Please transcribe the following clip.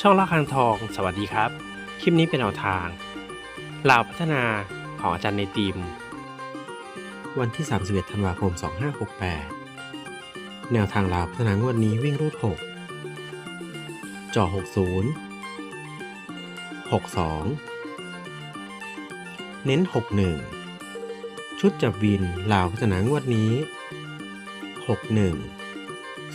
ช่องละคังทอง สวัสดีครับ คลิปนี้เป็นแนวทางลาวพัฒนาของอาจารย์ในทีม วันที่ 31 ธันวาคม 2568 แนวทางลาวพัฒนางวดนี้วิ่งรูด 6จ่อ60 62 เน้น 61 ชุดจับวินลาวพัฒนางวดนี้ 61 02